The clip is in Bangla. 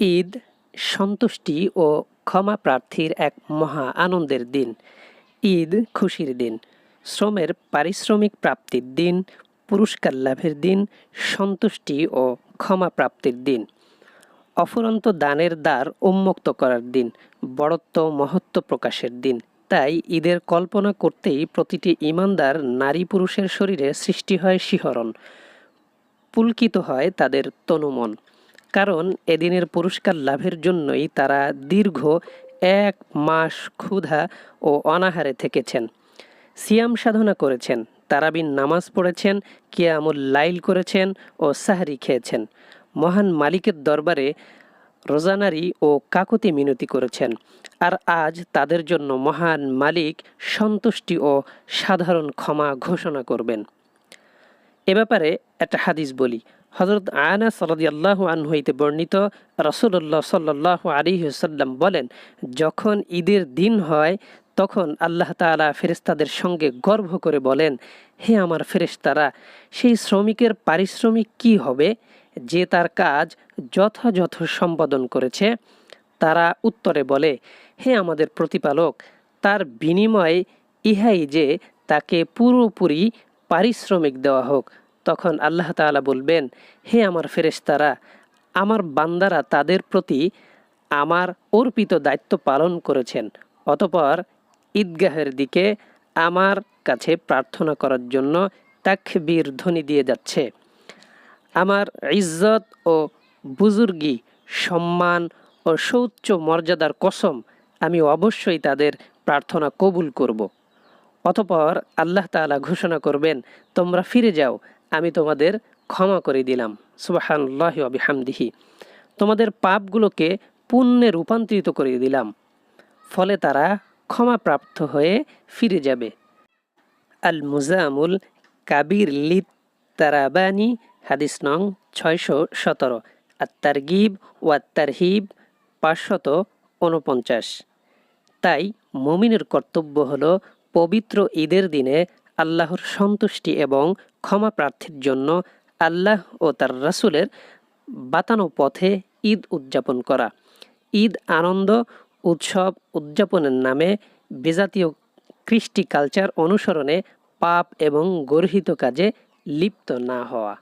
ঈদ, সন্তুষ্টি ও ক্ষমা প্রার্থীর এক মহা আনন্দের দিন। ঈদ খুশির দিন, শ্রমের পারিশ্রমিক প্রাপ্তির দিন, পুরস্কার লাভের দিন, সন্তুষ্টি ও ক্ষমা প্রাপ্তির দিন। অফুরন্ত দানের দ্বার উন্মুক্ত করার দিন, বড়ত্ব মহত্ব প্রকাশের দিন। তাই ঈদের কল্পনা করতেই প্রতিটি ইমানদার নারী পুরুষের শরীরে সৃষ্টি হয় শিহরণ, পুলকিত হয় তাদের তনুমন। কারণ এদিনের পুরস্কার লাভের জন্যই তারা দীর্ঘ এক মাস ক্ষুধা ও অনাহারে থেকেছেন। সিয়াম সাধনা করেছেন, তারাবিন নামাজ পড়েছেন, কিয়ামুল লাইল করেছেন ও সাহারি খেয়েছেন। মহান মালিকের দরবারে রোজানারি ও কাকতি মিনতি করেছেন। আর আজ তাদের জন্য মহান মালিক সন্তুষ্টি ও সাধারণ ক্ষমা ঘোষণা করবেন। এ ব্যাপারে একটা হাদিস বলি। হজরত আয়না সরদিয়াল্লাহু আনহু হইতে বর্ণিত রসুল্লাহ সাল্লাহ আলী সাল্লাম বলেন, যখন ঈদের দিন হয়, তখন আল্লাহ তাআলা ফেরেস্তাদের সঙ্গে গর্ব করে বলেন, হে আমার ফেরেশতারা, সেই শ্রমিকের পারিশ্রমিক কি হবে? যে তার কাজ যথাযথ সম্পাদন করেছে। তারা উত্তরে বলে, হে আমাদের প্রতিপালক, তার বিনিময়ে ইহাই যে তাকে পুরোপুরি পারিশ্রমিক দেওয়া হোক। তখন আল্লাহ তাআলা বলবেন, হে আমার ফেরেশতারা, আমার বান্দারা তাদের প্রতি আমার অর্পিত দায়িত্ব পালন করেছেন অতপর ঈদগাহের দিকে আমার কাছে প্রার্থনা করার জন্য তাকবীর ধ্বনি দিয়ে যাচ্ছে আমার ইজ্জত ও বুজুর্গি সম্মান ও সৌচ্চ মর্যাদার কসম আমি অবশ্যই তাদের প্রার্থনা কবুল করব। অতপর আল্লাহ তাআলা ঘোষণা করবেন, তোমরা ফিরে যাও আমি তোমাদের ক্ষমা করে দিলাম। সুবাহান্লাহ আবিহামদিহি তোমাদের পাপগুলোকে পুণ্যে রূপান্তরিত করে দিলাম। ফলে তারা ক্ষমাপ্রাপ্ত হয়ে ফিরে যাবে। আল মুজামুল কাবির লিত তারাবানি হাদিস নং ছয়শো সতেরো। আত্মার গিব ও আত্মার হিব পাঁচশত উনপঞ্চাশ তাই মমিনের কর্তব্য হল পবিত্র ঈদের দিনে আল্লাহর সন্তুষ্টি এবং ক্ষমা প্রার্থীর জন্য আল্লাহ ও তার রাসুলের বাতানো পথে ঈদ উদযাপন করা। ঈদ আনন্দ উৎসব উদযাপনের নামে বিজাতীয় কৃষ্টি কালচার অনুসরণে পাপ এবং গর্হিত কাজে লিপ্ত না হওয়া।